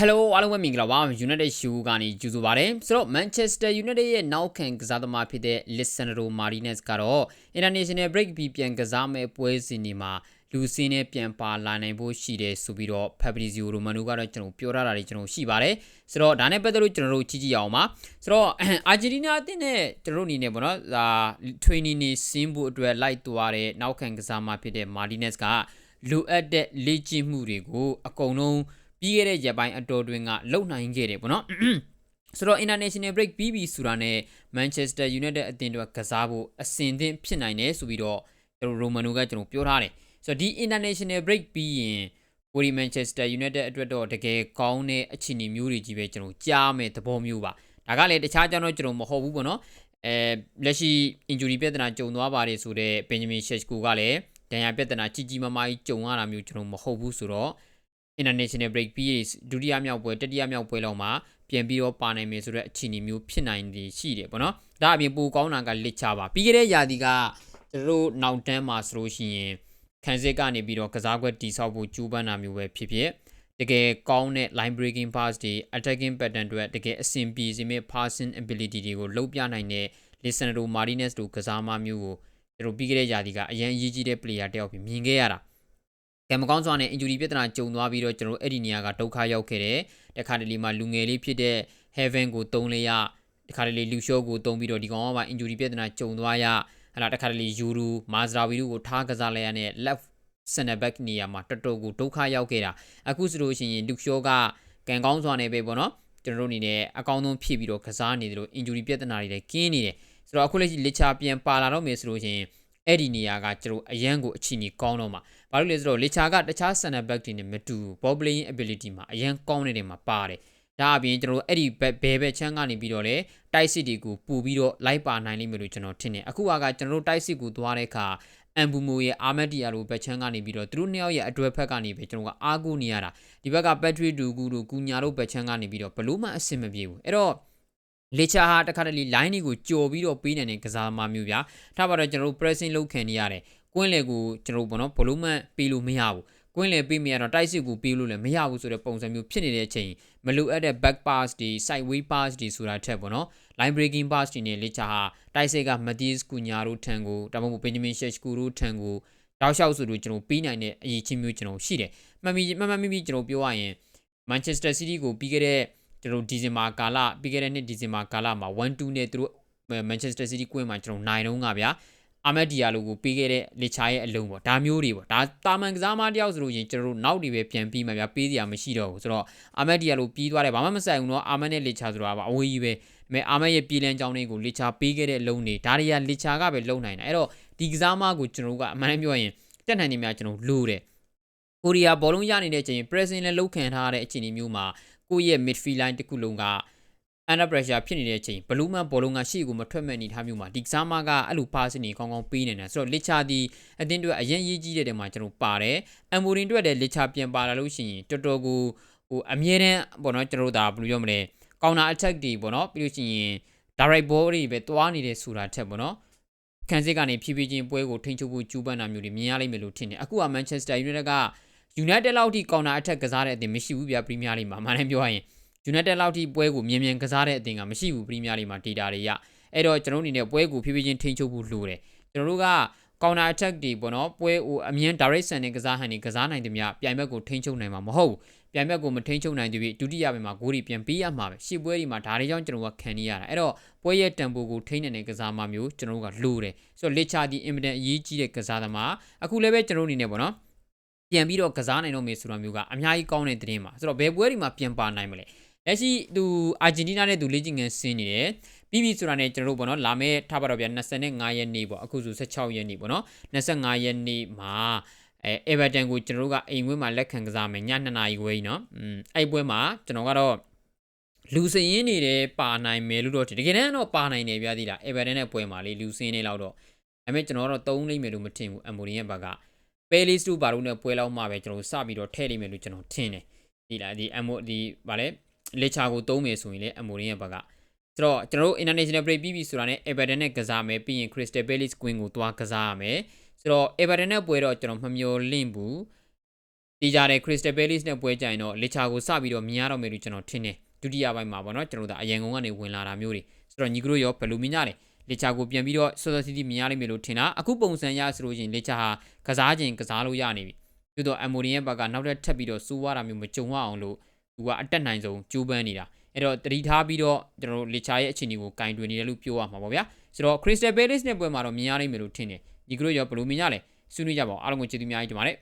Hello အားလုံးပဲမင်္ဂလာပါ United Show ကနေကြိုဆိုပါရစေဆိုတော့ Manchester United ရဲ့နောက်ခံကစားသမားဖြစ်တဲ့ Lisandro Martinez ကတော့ International Break ပြီးပြန်ကစားမဲ့ပွဲစဉ်တွေမှာလူစင်းနဲ့ပြန်ပါလာနိုင်ဖို့ရှိတယ်ဆိုပြီးတော့ Fabrizio Romano ကတော့ကျွန်တော်ပြောထားတာတွေကျွန်တော်ရှိပါတယ်ဆိုတော့ဒါနဲ့ပတ်သက်လို့ကျွန်တော်တို့ကြည့်ကြည့်အောင်ပါဆိုတော့ Argentina အသင်းနဲ့ကျွန်တော်တို့အနေနဲ့ပေါ့နော်ဒါ training နေဆင်းဖို့အတွက်လိုက်သွားတဲ့နောက်ခံကစားသမားဖြစ်တဲ့ Martinez ကလိုအပ်တဲ့လေ့ကျင့်မှုတွေကိုအကုန်လုံး ပြီးခဲ့တဲ့ရက်ပိုင်းအတော်တွင်ကလုံနိုင်ခဲ့တယ်ပေါ့နော်ဆိုတော့ international break ပြီးပြီဆိုတာနဲ့ Manchester United အသင်းတို့ကစားဖို့အဆင်သင့်ဖြစ်နိုင်တယ်ဆိုပြီးတော့ကျွန်တော် Romano ကကျွန်တော်ပြောထားတယ်ဆိုတော့ဒီ international break ပြီးရင်ကိုရီ Manchester United အတွက်တော့တကယ်ကောင်းတဲ့အခြေအနေမျိုးတွေကြီးပဲကျွန်တော်ကြားမယ်သဘောမျိုးပါဒါကလည်းတခြားကြောင့်တော့ကျွန်တော်မဟုတ်ဘူးပေါ့နော်အဲလက်ရှိ injury ပြဿနာကြုံသွားပါတယ်ဆိုတော့ Benjamin Sheshko ကလည်းဒဏ်ရာပြဿနာကြီးကြီးမားမားကြီးကြုံရတာမျိုးကျွန်တော်မဟုတ်ဘူးဆိုတော့ international break ပြီးဒုတိယမြောက်ပွဲတတိယမြောက်ပွဲလောက်မှာပြန်ပြီးတော့ပါနိုင်မယ်ဆိုတဲ့အခြေအနေမျိုးဖြစ်နိုင်နေရှိတယ်ပေါ့နော်ဒါအပြင်ပိုကောင်းတာကလစ်ချပါပြီးခဲ့တဲ့ရာသီကကျွန်တော်တို့နောက်တန်းမှာဆိုလို့ရှိရင်ခံစစ်ကနေပြီးတော့ကစားကွက်တိဆောက်ဖို့ကြိုးပမ်းတာမျိုးပဲဖြစ်ဖြစ်တကယ်ကောင်းတဲ့ line breaking pass တွေ attacking pattern တွေတကယ်အဆင်ပြေစေမယ့် passing ability တွေကိုလုပ်ပြနိုင်တဲ့ Lisandro Martinez တို့ကစားမမျိုးကိုကျွန်တော်ပြီးခဲ့တဲ့ရာသီကအရန်အရေးကြီးတဲ့ player တယောက်ဖြစ်မြင်ခဲ့ရတာ ကံမကောင်းစွာနဲ့ injury ပြဿနာကြုံသွားပြီးတော့ကျွန်တော်အဲ့ဒီနေရာကဒုက္ခရောက်ခဲ့တယ်တခါတလေမှာလူငယ်လေးဖြစ်တဲ့ Heaven ကိုတုံးလေးရတခါတလေလူရှော့ကိုတုံးပြီးတော့ဒီကောင်ကမှ injury ပြဿနာကြုံသွားရဟလာတခါတလေယူရူမာဇရာဝီတို့ကိုထားကစားလိုက်ရတဲ့ left center back နေရာမှာတော်တော်ကိုဒုက္ခရောက်ခဲ့တာအခုဆိုလို့ရှိရင်လူရှော့ကကံကောင်းစွာနဲ့ပဲပေါ့နော်ကျွန်တော်တို့အနေနဲ့အကောင်းဆုံးဖြစ်ပြီးတော့ကစားနေတယ်လို့ injury ပြဿနာတွေလည်းကင်းနေတယ်ဆိုတော့အခုလက်ရှိလက်ချပြန်ပါလာတော့မယ်ဆိုလို့ရှိရင်အဲ့ဒီနေရာကကျွန်တော်အရန်ကိုအချီနေကောင်းတော့မှာ ဘာလို့လဲဆိုတော့လေချာကတခြား center back တွေနဲ့မတူ ball playing ability မှာအရန်ကောင်းနေတယ်မှာပါတယ်ဒါအပြင်ကျွန်တော်အဲ့ဒီဘယ်ဘက်ချမ်းကနေပြီးတော့လေတိုက်စစ်တွေကိုပူပြီးတော့လိုက်ပါနိုင်လိမ့်မယ်လို့ကျွန်တော်ထင်တယ်အခုကကျွန်တော်တို့တိုက်စစ်ကိုသွားတဲ့အခါအမ်ဘူမိုရဲ့အာမက်တီယာလိုဘက်ချမ်းကနေပြီးတော့သူတို့နှစ်ယောက်ရဲ့အတွဲဖက်ကနေပဲကျွန်တော်ကအားကိုးနေရတာဒီဘက်ကဘက်ထရီဒူကူတို့ကူညာတို့ဘက်ချမ်းကနေပြီးတော့ဘလို့မှအဆင်မပြေဘူးအဲ့တော့လေချာဟာတခါတလေ line တွေကိုကြော်ပြီးတော့ပေးနိုင်တဲ့ကစားသမားမျိုးဗျာထားပါတော့ကျွန်တော်တို့ pressing လုပ်ခံနေရတယ် ကွင်းလေကိုကျွန်တော်တို့ဘောနော်ဘလုံးမှပေးလို့မရဘူးကွင်းလေပေးမရတော့တိုက်စစ်ကိုပေးလို့လည်းမရဘူးဆိုတဲ့ပုံစံမျိုးဖြစ်နေတဲ့အချိန်မလိုအပ်တဲ့ back pass တွေ sideway pass တွေဆိုတာထက်ပေါ့နော် line breaking pass တွေနဲ့လေချာဟာတိုက်စစ်က Matis ကူညာတို့ထံကိုဒါမှမဟုတ် Benjamin Sheshko တို့ထံကိုတောက်လျှောက်ဆိုလို့ကျွန်တော်ပေးနိုင်တဲ့အရေးချင်းမျိုးကျွန်တော်ရှိတယ်မှန်ပြီမှန်မှန်မိမိကျွန်တော်ပြောရရင် Manchester City ကိုပြီးခဲ့တဲ့ကျွန်တော်ဒီဇင်ဘာကာလပြီးခဲ့တဲ့နှစ်ဒီဇင်ဘာကာလမှာ1-2နဲ့သူတို့ Manchester City ကွင်းမှာကျွန်တော်နိုင်တော့ငါဗျာ အာမက်ဒီယာလိုကိုပေးခဲ့တဲ့လေချာရဲ့အလုံးပေါ့ဒါမျိုးတွေပေါ့ဒါတာမန်ကစားမတယောက်ဆိုလို့ရင်ကျွန်တော်တို့နောက်တွေပဲပြန်ပြီးမှဗျာပေးစရာမရှိတော့ဘူးဆိုတော့အာမက်ဒီယာလိုပြီးသွားတယ်ဘာမှမဆိုင်ဘူးเนาะအာမက်နဲ့လေချာဆိုတာကအဝေးကြီးပဲမဲအာမက်ရဲ့ပြည်လန်ကြောင်းတွေကိုလေချာပေးခဲ့တဲ့အလုံးတွေဒါတွေကလေချာကပဲလုံနိုင်တာအဲ့တော့ဒီကစားမကိုကျွန်တော်တို့ကအမှန်တမ်းပြောရင်တက်နိုင်နေများကျွန်တော်လိုတယ်ကိုရီးယားဘောလုံးရနေတဲ့အချိန် pressing နဲ့လောက်ခံထားတဲ့အခြေအနေမျိုးမှာကိုယ့်ရဲ့ midfield line တစ်ခုလုံးက under pressure ဖြစ်နေတဲ့အချိန်ဘလူးမန်ဘောလုံးကရှေ့ကိုမထွက်မဲ့အနေထားမျိုးမှာဒီကစားမကအဲ့လို pass နေကောင်းကောင်းပေးနေတယ်ဆိုတော့လစ်ချာဒီအတင်းတွေအရင်ရေးကြီးတဲ့တဲမှာကျွန်တော်ပါတယ်အမ်မိုရင်တွေလည်းလစ်ချာပြန်ပါလာလို့ရှိရင်တော်တော်ကိုဟိုအမြဲတမ်းပေါ့နော်ကျွန်တော်တို့ဒါဘယ်လိုပြောမလဲ counter attack တွေပေါ့နော်ပြီးလို့ရှိရင် direct ball တွေပဲတွားနေတဲ့ဆိုတာထက်ပေါ့နော်ခံစစ်ကနေဖြည်းဖြည်းချင်းပွဲကိုထိန်းချုပ်ဖို့ကြိုးပမ်းတာမျိုးတွေမြင်ရလိမ့်မယ်လို့ထင်တယ်အခုက Manchester United က United လောက်ထိ counter attack ကစားတဲ့အသင်းမရှိဘူးဗျာ Premier League မှာအမှန်တမ်းပြောရရင် United လောက်ထိပွဲကိုမြင်မြန်ကစားတဲ့အသင်းကမရှိဘူး Premier League မှာ data တွေရအဲ့တော့ကျွန်တော်တို့အနေနဲ့ပွဲကိုဖြည်းဖြည်းချင်းထိန်းချုပ်ဖို့လိုတယ်ကျွန်တော်တို့က counter attack တွေပေါ့နော်ပွဲဟိုအမြင် direct send နဲ့ကစားဟန်တွေကစားနိုင်တယ်မြပြိုင်ဘက်ကိုထိန်းချုပ်နိုင်မှာမဟုတ်ဘူးပြိုင်ဘက်ကိုမထိန်းချုပ်နိုင်သေးပြီဒုတိယပိုင်းမှာဂိုးတွေပြန်ပေးရမှာပဲရှစ်ပွဲတွေမှာဒါတွေကြောင့်ကျွန်တော်ကခံနေရတာအဲ့တော့ပွဲရဲ့တန်ဖိုးကိုထိန်းနေတဲ့ကစားမမျိုးကျွန်တော်တို့ကလိုတယ်ဆိုတော့လက်ချာဒီအင်မတန်အရေးကြီးတဲ့ကစားသမားအခုလည်းပဲကျွန်တော်တို့အနေနဲ့ပေါ့နော်ပြန်ပြီးတော့ကစားနိုင်တော့မယ်ဆိုတာမျိုးကအများကြီးကောင်းတဲ့သတင်းပါဆိုတော့ဘယ်ပွဲတွေမှာပြန်ပါနိုင်မလဲ လက်ရှိသူအာဂျင်တီးနားနဲ့သူလေ့ကျင့်ခန်းဆင်းနေတယ်ပြီးပြီဆိုတာနဲ့ကျွန်တော်တို့ပေါ့နော်လာမယ့်ထားပါတော့ဗျာ25ရက်နေ့ပေါ့အခုဆို16ရက်နေ့ပေါ့နော်25ရက်နေ့မှာအဲအေဗာတန်ကိုကျွန်တော်တို့ကအိမ်ဝင်းမှာလက်ခံကစားမယ်ည2နာရီခွဲကြီးနော်อืมအဲ့ပွဲမှာကျွန်တော်ကတော့လူစရင်နေတယ်ပါနိုင်မယ်လို့တော့တကယ်တမ်းတော့ပါနိုင်တယ်ဗျာဒီလားအေဗာတန်နဲ့ပွဲမှာလေလူစင်းနေလောက်တော့ဒါပေမဲ့ကျွန်တော်ကတော့သုံးလိမ့်မယ်လို့မထင်ဘူးအမ်မိုရီရဲ့ဘက်ကပဲလီစတူဘာလို့နဲ့ပွဲလောက်မှပဲကျွန်တော်စပြီးတော့ထည့်လိမ့်မယ်လို့ကျွန်တော်ထင်တယ်ဒီလားဒီအမ်မိုဒီဗာလဲ လေချာကိုသုံးမယ်ဆိုရင်လေအမိုရင်းရဲ့ဘက်ကဆိုတော့ကျွန်တော်တို့ international break ပြီးပြီဆိုတာနဲ့ Everton နဲ့ကစားမယ်ပြီးရင် Crystal Palace Queen ကိုသွားကစားရမယ်ဆိုတော့ Everton နဲ့ပွဲတော့ကျွန်တော်မမျော်လင့်ဘူးတေးကြတဲ့ Crystal Palace နဲ့ပွဲကြရင်တော့လေချာကိုစပြီးတော့မြင်ရတော့မယ်လို့ကျွန်တော်ထင်တယ်ဒုတိယပိုင်းမှာပေါ့နော်ကျွန်တော်တို့အရင်ကုန်းကနေဝင်လာတာမျိုးတွေဆိုတော့ညီကတို့ရောဘယ်လိုမြင်ကြလဲလေချာကိုပြန်ပြီးတော့ Sosa City မြင်ရလိမ့်မယ်လို့ထင်တာအခုပုံစံရဆိုလို့ရှိရင်လေချာဟာကစားခြင်းကစားလို့ရနေပြီပြီးတော့ Amorin ရဲ့ဘက်ကနောက်ထပ်ထပ်ပြီးတော့စူးဝါတာမျိုးမကြုံရအောင်လို့ သူကအတက်နိုင်ဆုံးကြိုးပမ်းနေတာအဲ့တော့တတိထားပြီးတော့ကျွန်တော်တို့လေချာရဲ့အခြေအနေကိုကင်တွင်နေတယ်လို့ပြောရမှာပေါ့ဗျာဆိုတော့ Crystal Palace နဲ့ပွဲမှာတော့မြင်ရလိမ့်မယ်လို့ထင်တယ်ညီကတို့ရောဘယ်လိုမြင်ကြလဲဆွေးနွေးကြပါဦးအားလုံးကိုကျေးဇူးအများကြီးတင်ပါတယ်